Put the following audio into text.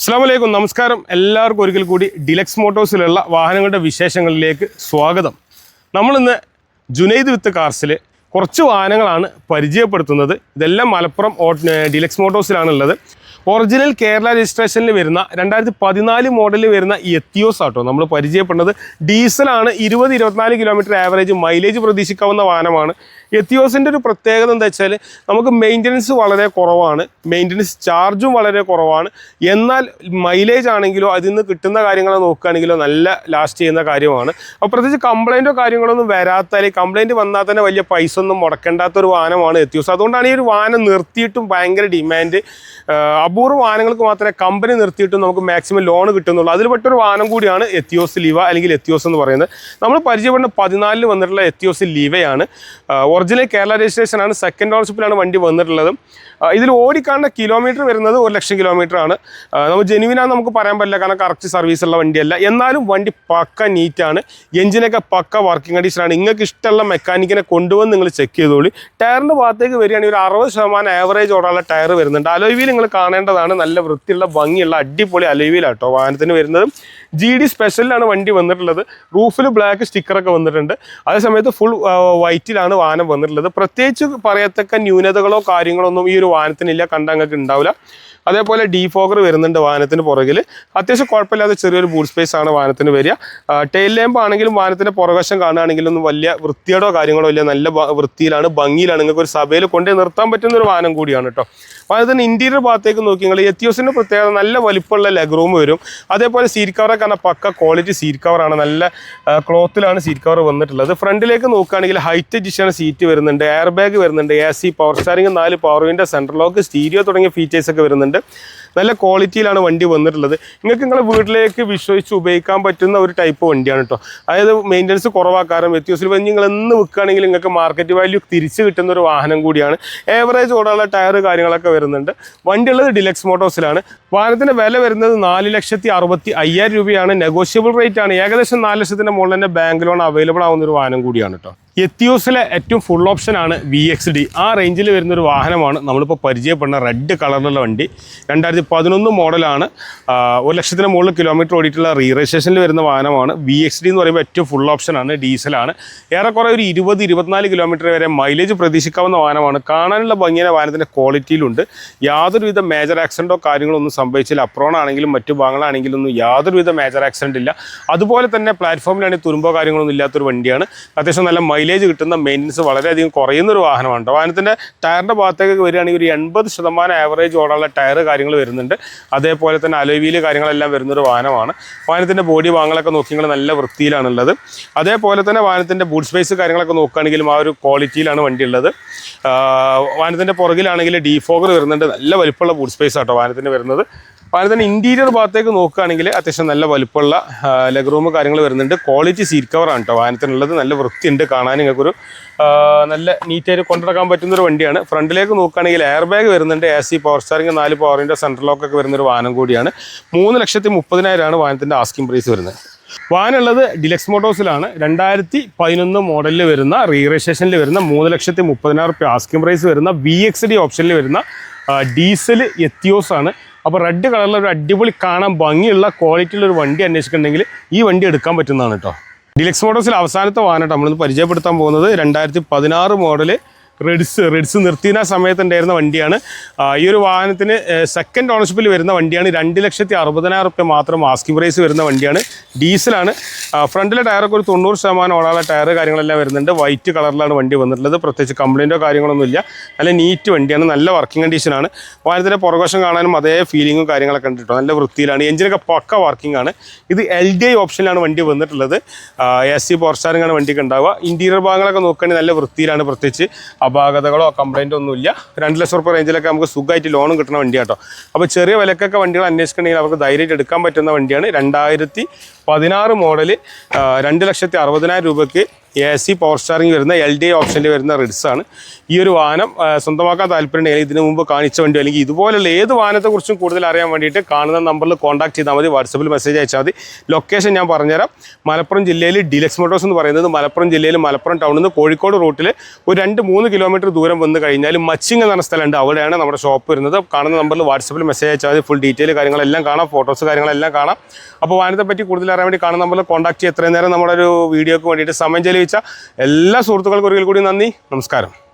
അസ്സാം വലൈക്കും നമസ്കാരം. എല്ലാവർക്കും ഒരിക്കൽ കൂടി ഡിലക്സ് മോട്ടോഴ്സിലുള്ള വാഹനങ്ങളുടെ വിശേഷങ്ങളിലേക്ക് സ്വാഗതം. നമ്മളിന്ന് ജുനൈദ് വിത്ത് കാർസിൽ കുറച്ച് വാഹനങ്ങളാണ് പരിചയപ്പെടുത്തുന്നത്. ഇതെല്ലാം മലപ്പുറം ഡിലക്സ് മോട്ടോഴ്സിലാണുള്ളത് ഒറിജിനൽ കേരള രജിസ്ട്രേഷനിൽ വരുന്ന രണ്ടായിരത്തി പതിനാല് മോഡലിൽ വരുന്ന എത്തിയോസ് ആട്ടോ. നമ്മൾ പരിചയപ്പെടുന്നത് ഡീസലാണ് ഇരുപത് ഇരുപത്തിനാല് കിലോമീറ്റർ ആവറേജ് മൈലേജ് പ്രതീക്ഷിക്കാവുന്ന വാഹനമാണ്. എത്തിയോസിന്റെ ഒരു പ്രത്യേകത എന്താ വെച്ചാൽ നമുക്ക് മെയിന്റനൻസ് വളരെ കുറവാണ്. മെയിന്റനൻസ് ചാർജും വളരെ കുറവാണ്. എന്നാൽ മൈലേജ് ആണെങ്കിലോ അതിൽ നിന്ന് കിട്ടുന്ന കാര്യങ്ങൾ നോക്കുകയാണെങ്കിലോ നല്ല ലാസ്റ്റ് ചെയ്യുന്ന കാര്യമാണ്. അപ്പോൾ പ്രത്യേകിച്ച് കംപ്ലൈന്റോ കാര്യങ്ങളൊന്നും വരാത്താൽ കംപ്ലൈന്റ് വന്നാൽ തന്നെ വലിയ പൈസ ഒന്നും മുടക്കേണ്ടാത്ത ഒരു വാഹനമാണ് എത്തിയോസ്. അതുകൊണ്ടാണ് ഈ ഒരു വാഹനം നിർത്തിയിട്ടും ഭയങ്കര ഡിമാൻഡ് അപൂർവ വാഹനങ്ങൾക്ക് മാത്രമേ കമ്പനി നിർത്തിയിട്ടും നമുക്ക് മാക്സിമം ലോൺ കിട്ടുന്നുള്ളൂ. അതിൽ പെട്ടൊരു വാഹനം കൂടിയാണ് എത്തിയോസ് ലീവ അല്ലെങ്കിൽ എത്തിയോസ് എന്ന് പറയുന്നത്. നമ്മൾ പരിചയപ്പെടുന്ന പതിനാലിൽ വന്നിട്ടുള്ള എത്തിയോസ് ലീവയാണ്. ഒറിജിനൽ കേരള രജിസ്ട്രേഷൻ ആണ്. സെക്കൻഡ് ഓണർഷിപ്പിലാണ് വണ്ടി വന്നിട്ടുള്ളത്. ഇതിൽ ഓടിക്കാണ്ട കിലോമീറ്റർ വരുന്നത് ഒരു ലക്ഷം കിലോമീറ്റർ ആണ്. നമ്മൾ ജെനുവിനാന്ന് നമുക്ക് പറയാൻ പറ്റില്ല. കാരണം കറക്റ്റ് സർവീസ് ഉള്ള വണ്ടിയല്ല. എന്നാലും വണ്ടി പക്ക നീറ്റാണ് എഞ്ചിനൊക്കെ പക്ക വർക്കിംഗ് കണ്ടീഷനാണ് നിങ്ങൾക്ക് ഇഷ്ടമുള്ള മെക്കാനിക്കിനെ കൊണ്ടുവന്ന് നിങ്ങൾ ചെക്ക് ചെയ്തോളി. ടയറിന്റെ ഭാഗത്തേക്ക് വരികയാണെങ്കിൽ ഒരു അറുപത് ശതമാനം ആവറേജ് ഓടാനുള്ള ടയർ വരുന്നുണ്ട്. അലോയിൽ നിങ്ങൾ കാണേണ്ടതാണ്. നല്ല വൃത്തിയുള്ള ഭംഗിയുള്ള അടിപൊളി അലുവിയിലാട്ടോ വാഹനത്തിന് വരുന്നത്. ജി ഡി സ്പെഷ്യലിലാണ് വണ്ടി വന്നിട്ടുള്ളത്. റൂഫിൽ ബ്ലാക്ക് സ്റ്റിക്കറൊക്കെ വന്നിട്ടുണ്ട്. അതേസമയത്ത് ഫുൾ വൈറ്റിലാണ് വാഹനം വന്നിട്ടുള്ളത്. പ്രത്യേകിച്ച് പറയത്തക്ക ന്യൂനതകളോ കാര്യങ്ങളോ ഒന്നും ഈ ഒരു വാഹനത്തിനില്ല കണ്ട നിങ്ങൾക്ക് ഉണ്ടാവില്ല അതേപോലെ ഡീഫോഗർ വരുന്നുണ്ട് വാഹനത്തിന് പുറകിൽ അത്യാവശ്യം കുഴപ്പമില്ലാത്ത ചെറിയൊരു ബൂട്ട് സ്പേസ് ആണ് വാഹനത്തിന് വരിക. ടെയിൽ ലാമ്പ് ആണെങ്കിലും വാഹനത്തിന്റെ പുറകശം കാണുകയാണെങ്കിലും ഒന്നും വലിയ വൃത്തിയോടോ കാര്യങ്ങളോ ഇല്ല. നല്ല വൃത്തിയിലാണ് ഭംഗിയിലാണ്. നിങ്ങൾക്ക് ഒരു സഭയിൽ കൊണ്ടേ നിർത്താൻ പറ്റുന്ന ഒരു വാഹനം കൂടിയാണ് കേട്ടോ. വാഹനത്തിന് ഇന്റീരിയർ ഭാഗത്തേക്ക് നോക്കി നിങ്ങൾ എത്തിയോസിന്റെ പ്രത്യേകത നല്ല വലിപ്പമുള്ള ലെഗ് റൂം വരും. അതേപോലെ സീറ്റ് കവറൊക്കെ പറഞ്ഞാൽ പക്ക ക്വാളിറ്റി സീറ്റ് കവറാണ് നല്ല ക്ലോത്തിലാണ് സീറ്റ് കവർ വന്നിട്ടുള്ളത്. ഫ്രണ്ടിലേക്ക് നോക്കുകയാണെങ്കിൽ ഹൈറ്റ് എഡിഷൻ സീറ്റ് വരുന്നുണ്ട്. എയർ ബാഗ് വരുന്നുണ്ട്. എ സി പവർ സ്റ്റാറിംഗ് നാല് power window central lock stereo തുടങ്ങിയ ഫീച്ചേഴ്സ് ഒക്കെ വരുന്നുണ്ട്. നല്ല ക്വാളിറ്റിയിലാണ് വണ്ടി വന്നിട്ടുള്ളത്. നിങ്ങൾക്ക് നിങ്ങളെ വീട്ടിലേക്ക് വിശ്വസിച്ച് ഉപയോഗിക്കാൻ പറ്റുന്ന ഒരു ടൈപ്പ് വണ്ടിയാണ് കേട്ടോ അതായത് മെയിന്റനൻസ് കുറവാക്കാരം വന്ന് നിങ്ങൾ എന്ന് വിൽക്കുകയാണെങ്കിൽ നിങ്ങൾക്ക് മാർക്കറ്റ് വാല്യൂ തിരിച്ച് കിട്ടുന്ന ഒരു വാഹനം കൂടിയാണ്. ഏവറേജ് ഓടാനുള്ള ടയർ കാര്യങ്ങളൊക്കെ വരുന്നുണ്ട്. വണ്ടി ഉള്ളത് ഡിലക്സ് മോട്ടോഴ്സിലാണ് വാഹനത്തിന്റെ വില വരുന്നത് നാല് ലക്ഷത്തി അറുപത്തി അയ്യായിരം രൂപയാണ് നെഗോഷ്യബിൾ റേറ്റ് ആണ്. ഏകദേശം നാല് ലക്ഷത്തിന്റെ മുകളിൽ തന്നെ ബാങ്ക് ലോൺ അവൈലബിൾ ആവുന്ന ഒരു വാഹനം കൂടിയാണ് കേട്ടോ എത്തിയോസിലെ ഏറ്റവും ഫുൾ ഓപ്ഷൻ ആണ് വി എക്സ് ഡി ആ റേഞ്ചിൽ വരുന്ന ഒരു വാഹനമാണ് നമ്മളിപ്പോൾ പരിചയപ്പെടുന്ന റെഡ് കളറിലുള്ള വണ്ടി. രണ്ടായിരത്തി പതിനൊന്ന് മോഡലാണ് ഒരു ലക്ഷത്തിന് മുകളിൽ കിലോമീറ്റർ ഓടിയിട്ടുള്ള റീ രജിസ്ട്രേഷനിൽ വരുന്ന വാഹനമാണ്. വി എക്സ് ഡി എന്ന് പറയുമ്പോൾ ഏറ്റവും ഫുൾ ഓപ്ഷനാണ് ഡീസലാണ് ഏറെക്കുറെ ഒരു ഇരുപത് ഇരുപത്തിനാല് കിലോമീറ്റർ വരെ മൈലേജ് പ്രതീക്ഷിക്കാവുന്ന വാഹനമാണ്. കാണാനുള്ള ഭംഗിയുടെ വാഹനത്തിന്റെ ക്വാളിറ്റിയിലുണ്ട് യാതൊരുവിധ മേജർ ആക്സിഡന്റോ കാര്യങ്ങളോ ഒന്നും സംഭവിച്ചില്ല. അപ്രോണാണെങ്കിലും മറ്റു ഭാഗങ്ങളാണെങ്കിലും ഒന്നും യാതൊരുവിധ മേജർ ആക്സിഡന്റ് ഇല്ല. അതുപോലെ തന്നെ പ്ലാറ്റ്ഫോമിലാണെങ്കിൽ തുരുമ്പോ കാര്യങ്ങളൊന്നും ഇല്ലാത്തൊരു വണ്ടിയാണ്. അത്യാവശ്യം നല്ല മൈലേജ് കിട്ടുന്ന മെയിന്റനൻസ് വളരെയധികം കുറയുന്ന ഒരു വാഹനമാണ് വാഹനത്തിന്റെ ടയറിന്റെ ഭാഗത്തേക്ക് വരികയാണെങ്കിൽ ഒരു എൺപത് ശതമാനം ആവറേജ് ഓടാനുള്ള ടയർ കാര്യങ്ങൾ വരുന്നുണ്ട്. അതേപോലെ തന്നെ അലോവീൽ കാര്യങ്ങളെല്ലാം വരുന്നൊരു വാഹനമാണ്. വാഹനത്തിന്റെ ബോഡി ഭാഗങ്ങളൊക്കെ നോക്കിയാൽ നല്ല വൃത്തിയിലാണുള്ളത്. അതേപോലെ തന്നെ വാഹനത്തിന്റെ ബൂട്ട് സ്പേസ് കാര്യങ്ങളൊക്കെ നോക്കുകയാണെങ്കിലും ആ ഒരു ക്വാളിറ്റിയിലാണ് വണ്ടി ഉള്ളത് വാഹനത്തിന്റെ പുറകിലാണെങ്കിൽ ഡീഫോഗർ വരുന്നുണ്ട്. നല്ല വലിപ്പമുള്ള ബൂട്ട് സ്പേസ് ആട്ടോ വാഹനത്തിന് വരുന്നത്. വാഹനത്തിന്റെ ഇന്റീരിയർ ഭാഗത്തേക്ക് നോക്കുകയാണെങ്കിൽ അത്യാവശ്യം നല്ല വലുപ്പമുള്ള ലെഗ് റൂം കാര്യങ്ങൾ വരുന്നുണ്ട്. ക്വാളിറ്റി സീറ്റ് കവറാണ് കേട്ടോ വാഹനത്തിനുള്ളത് നല്ല വൃത്തിയുണ്ട് കാണാൻ നിങ്ങൾക്കൊരു നല്ല നീറ്റായിട്ട് കൊണ്ടുനടക്കാൻ പറ്റുന്ന ഒരു വണ്ടിയാണ്. ഫ്രണ്ടിലേക്ക് നോക്കുകയാണെങ്കിൽ എയർ ബാഗ് വരുന്നുണ്ട്. എ സി പവർ സ്റ്റാറിംഗ് നാല് പവറിന്റെ സെൻട്രൽ ലോക്ക് ഒക്കെ വരുന്ന ഒരു വാഹനം കൂടിയാണ്. മൂന്ന് ലക്ഷത്തി മുപ്പതിനായിരമാണ് വാഹനത്തിന്റെ ആസ്കിംഗ് പ്രൈസ് വരുന്നത്. വാഹനം ഉള്ളത് ഡിലക്സ് മോട്ടോഴ്സിലാണ് രണ്ടായിരത്തി പതിനൊന്ന് മോഡലിൽ വരുന്ന റീ രജിസ്ട്രേഷനിൽ വരുന്ന മൂന്ന് ലക്ഷത്തി മുപ്പതിനായിരം റുപ്യ ആസ്കിംഗ് പ്രൈസ് വരുന്ന വി എക്സ് ഡി ഓപ്ഷനിൽ വരുന്ന ഡീസൽ എത്തിയോസ് ആണ്. അപ്പോൾ റെഡ് കളറിൽ ഒരു അടിപൊളി കാണാൻ ഭംഗിയുള്ള ക്വാളിറ്റിയുള്ള ഒരു വണ്ടി അന്വേഷിക്കുന്നുണ്ടെങ്കിൽ ഈ വണ്ടി എടുക്കാൻ പറ്റുന്നതാണ് കേട്ടോ ഡിലക്സ് മോഡൽസിൽ അവസാനത്തെ വാഹനം നമ്മളിന്ന് പരിചയപ്പെടുത്താൻ പോകുന്നത് രണ്ടായിരത്തി പതിനാറ് മോഡൽ റെഡ്സ് റെഡ്സ് നിർത്തിയ സമയത്ത് ഉണ്ടായിരുന്ന വണ്ടിയാണ് ഈ ഒരു വാഹനത്തിന് സെക്കൻഡ് ഓണർഷിപ്പിൽ വരുന്ന വണ്ടിയാണ്. രണ്ട് ലക്ഷത്തി അറുപതിനായിരം റുപ്യ മാത്രം ആസ്കിംഗ് പ്രൈസ് വരുന്ന വണ്ടിയാണ്. ഡീസലാണ് ഫ്രണ്ടിലെ ടയറൊക്കെ ഒരു തൊണ്ണൂറ് ശതമാനം ഓടാനുള്ള ടയർ കാര്യങ്ങളെല്ലാം വരുന്നുണ്ട്. വൈറ്റ് കളറിലാണ് വണ്ടി വന്നിട്ടുള്ളത്. പ്രത്യേകിച്ച് കംപ്ലൈന്റോ കാര്യങ്ങളൊന്നും ഇല്ല. നല്ല നീറ്റ് വണ്ടിയാണ്. നല്ല വർക്കിംഗ് കണ്ടീഷനാണ് വാഹനത്തിന്റെ പുറകോശം കാണാനും അതേ ഫീലിങ്ങും കാര്യങ്ങളൊക്കെ ഉണ്ട് കേട്ടോ നല്ല വൃത്തിയിലാണ്. എഞ്ചിനൊക്കെ പക്ക വർക്കിംഗ് ആണ്. ഇത് എൽ ഡി ഐ ഓപ്ഷനിലാണ് വണ്ടി വന്നിട്ടുള്ളത്. എ സി പവർ വണ്ടിക്ക് ഉണ്ടാവുക. ഇന്റീരിയർ ഭാഗങ്ങളൊക്കെ നോക്കുകയാണെങ്കിൽ നല്ല വൃത്തിയിലാണ്. പ്രത്യേകിച്ച് അപാകതകളോ കംപ്ലൈന്റോ ഒന്നുമില്ല രണ്ട് ലക്ഷം റുപ്യ റേഞ്ചിലൊക്കെ നമുക്ക് സുഖമായിട്ട് ലോണും കിട്ടുന്ന വണ്ടിയാണ് കേട്ടോ അപ്പോൾ ചെറിയ വിലക്കൊക്കെ വണ്ടികൾ അന്വേഷിക്കണമെങ്കിൽ അവർക്ക് ധൈര്യമായിട്ട് എടുക്കാൻ പറ്റുന്ന വണ്ടിയാണ്. രണ്ടായിരത്തി പതിനാറ് മോഡൽ രണ്ട് ലക്ഷത്തി അറുപതിനായിരം രൂപയ്ക്ക് എ സി പവർ സ്റ്റാറിംഗ് വരുന്ന എൽ ഡി ഓപ്ഷനിൽ വരുന്ന റിഡ്സ് ആണ്. ഈ ഒരു വാഹനം സ്വന്തമാക്കാൻ താല്പര്യമുണ്ടെങ്കിൽ ഇതിനു മുമ്പ് കാണിച്ച വണ്ടി അല്ലെങ്കിൽ ഇതുപോലുള്ള ഏത് വാഹനത്തെക്കുറിച്ചും കൂടുതൽ അറിയാൻ വേണ്ടിയിട്ട് കാണുന്ന നമ്പറിൽ കോൺടാക്ട് ചെയ്താൽ മതി. വാട്സപ്പിൽ മെസ്സേജ് അയച്ചാൽ മതി. ലൊക്കേഷൻ ഞാൻ പറഞ്ഞുതരാം. മലപ്പുറം ജില്ലയിൽ ഡിലക്സ് മോട്ടോഴ്സ് എന്ന് പറയുന്നത് മലപ്പുറം ജില്ലയിൽ മലപ്പുറം ടൗണിൽ നിന്ന് കോഴിക്കോട് റൂട്ടിൽ ഒരു രണ്ട് മൂന്ന് കിലോമീറ്റർ ദൂരം വന്ന് കഴിഞ്ഞാൽ മച്ചിങ് എന്ന സ്ഥലമുണ്ട്. അവിടെയാണ് നമ്മുടെ ഷോപ്പ് വരുന്നത്. കാണുന്ന നമ്പറിൽ വാട്സപ്പിൽ മെസ്സേജ് അയച്ചാൽ മതി. ഫുൾ ഡീറ്റെയിൽ കാര്യങ്ങളെല്ലാം കാണാം. ഫോട്ടോസ് കാര്യങ്ങളെല്ലാം കാണാം. അപ്പോൾ വാഹനത്തെ പറ്റി കൂടുതൽ അറിയാൻ വേണ്ടി കാണുന്ന നമ്പറിൽ കോൺടാക്ട് ചെയ്യുക എത്രയും നേരം നമ്മുടെ ഒരു വീഡിയോക്ക് വേണ്ടിയിട്ട് സമയം ചെലവിച്ച എല്ലാ സുഹൃത്തുക്കൾക്കും ഒരിക്കൽ കൂടി നന്ദി. നമസ്കാരം.